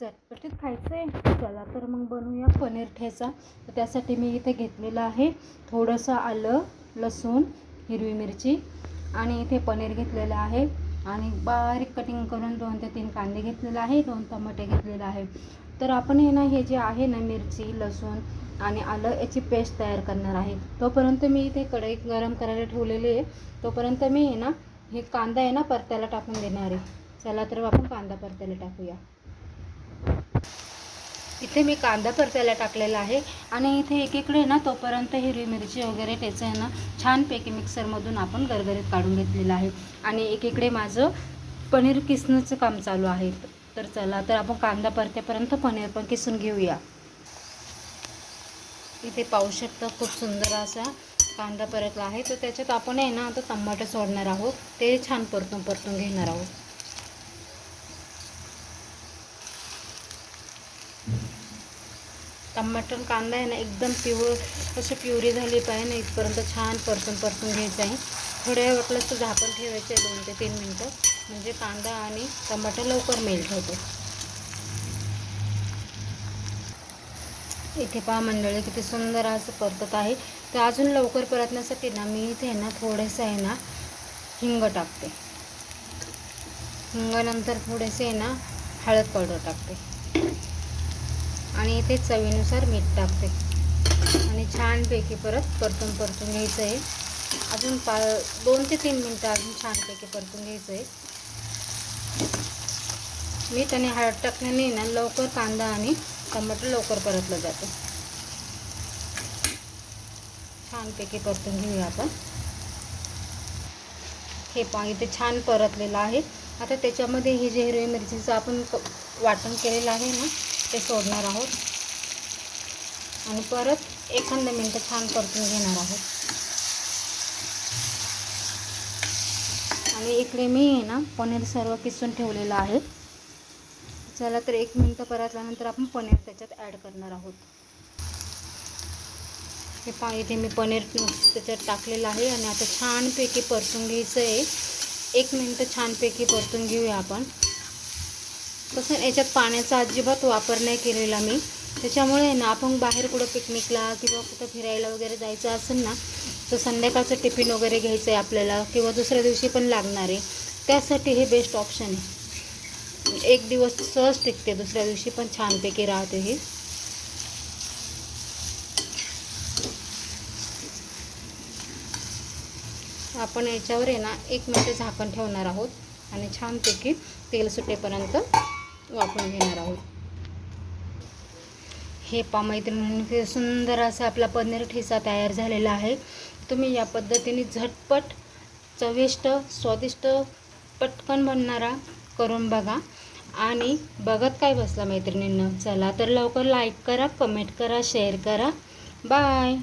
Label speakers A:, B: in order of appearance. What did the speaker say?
A: चटपटीत खायचं आहे चला तर मग बनवूया पनीर ठेचा. तर त्यासाठी मी इथे घेतलेलं आहे थोडंसं आलं लसूण हिरवी मिरची आणि इथे पनीर घेतलेलं आहे. आणि बारीक कटिंग करून दोन ते तीन कांदे घेतलेले आहे दोन टमाटे घेतलेले आहे. तर आपण हे ना हे जे आहे ना मिरची लसूण आणि आलं याची पेस्ट तयार करणार आहे. तोपर्यंत मी इथे कढई गरम करायला ठेवलेली आहे. तोपर्यंत मी आहे ना हे कांदा आहे ना परत्याला टाकून देणार आहे. चला तर आपण कांदा परत्याला टाकूया. इथे मी कांदा परतायला टाकलेला आहे आणि इथे एकीकडे ना तोपर्यंत हिरवी मिरची वगैरे त्याचं आहे ना छानपैकी मिक्सरमधून आपण गरगरीत काढून घेतलेलं आहे. आणि एकीकडे माझं पनीर किसणंचं काम चालू आहे. तर चला तर आपण कांदा परतेपर्यंत पनीर पण किसून घेऊया. इथे पाहू शकता खूप सुंदर असा कांदा परतला आहे. तर त्याच्यात आपण आहे ना आता टमाटर सोडणार आहोत. ते छान परतून परतून घेणार आहोत. टमाटर कांदा आहे ना एकदम प्युअर असं प्युरी झाली पाहिजे ना इथपर्यंत छान परतून परतून घ्यायचं आहे. थोड्या वेळ वाटलं तर झाकण ठेवायचं आहे दोन ते तीन मिनटं. म्हणजे कांदा आणि टमाटर लवकर मेल्ट होतो. इथे पहा मंडळी किती सुंदर असं परतत आहे. तर अजून लवकर परतण्यासाठी ना मी इथे ना थोडंसं आहे ना हिंग टाकते. हिंगानंतर थोडेसे ना हळद पावडर टाकते. आणि इथे चवीनुसार मीठ टाकते. आणि छानपैकी परत परतून परतून घ्यायचं आहे. अजून पा दोन ते तीन मिनटं अजून छानपैकी परतून घ्यायचं आहे. मीठ आणि हळद टाकल्याने ना लवकर कांदा आणि टमाटर लवकर परतलं जातं. छानपैकी परतून घेऊया आपण. हे पा इथे छान परतलेलं आहे. आता त्याच्यामध्ये हे जे हिरवी मिरचीचं आपण क वाटण केलेलं आहे ना ते सोडणार आहोत. आणि परत एखादं मिनटं छान परतून घेणार आहोत. आणि इकडे मी आहे ना पनीर सर्व किसून ठेवलेलं आहे. चला तर एक मिनटं परतल्यानंतर आपण पनीर त्याच्यात ॲड करणार आहोत. हे पा इथे मी पनीर त्याच्यात टाकलेलं आहे आणि आता छानपैकी परतून घ्यायचं आहे. एक मिनटं छानपैकी परतून घेऊया आपण. तसं याच्यात पाण्याचा अजिबात वापर नाही केलेला मी. त्याच्यामुळे ना आपण बाहेर कुठं पिकनिकला किंवा कुठं फिरायला वगैरे जायचं असेल ना तर संध्याकाळचं टिफिन वगैरे घ्यायचं आहे आपल्याला किंवा दुसऱ्या दिवशी पण लागणार आहे. त्यासाठी हे बेस्ट ऑप्शन आहे. एक दिवस सहज टिकते दुसऱ्या दिवशी पण छानपैकी राहते हे. आपण याच्यावर आहे ना एक मिनटं झाकण ठेवणार आहोत आणि छानपैकी तेल सुटेपर्यंत वापरून घेणार आहोत. हे पा मैत्रिणी सुंदर असा आपला पनीर ठेचा तयार झालेला आहे. तुम्ही या पद्धतीने झटपट चविष्ट स्वादिष्ट पटकन बनणारा करून बघा. आणि बघत काय बसला मैत्रिणींना? चला तर लवकर लाईक करा कमेंट करा शेअर करा. बाय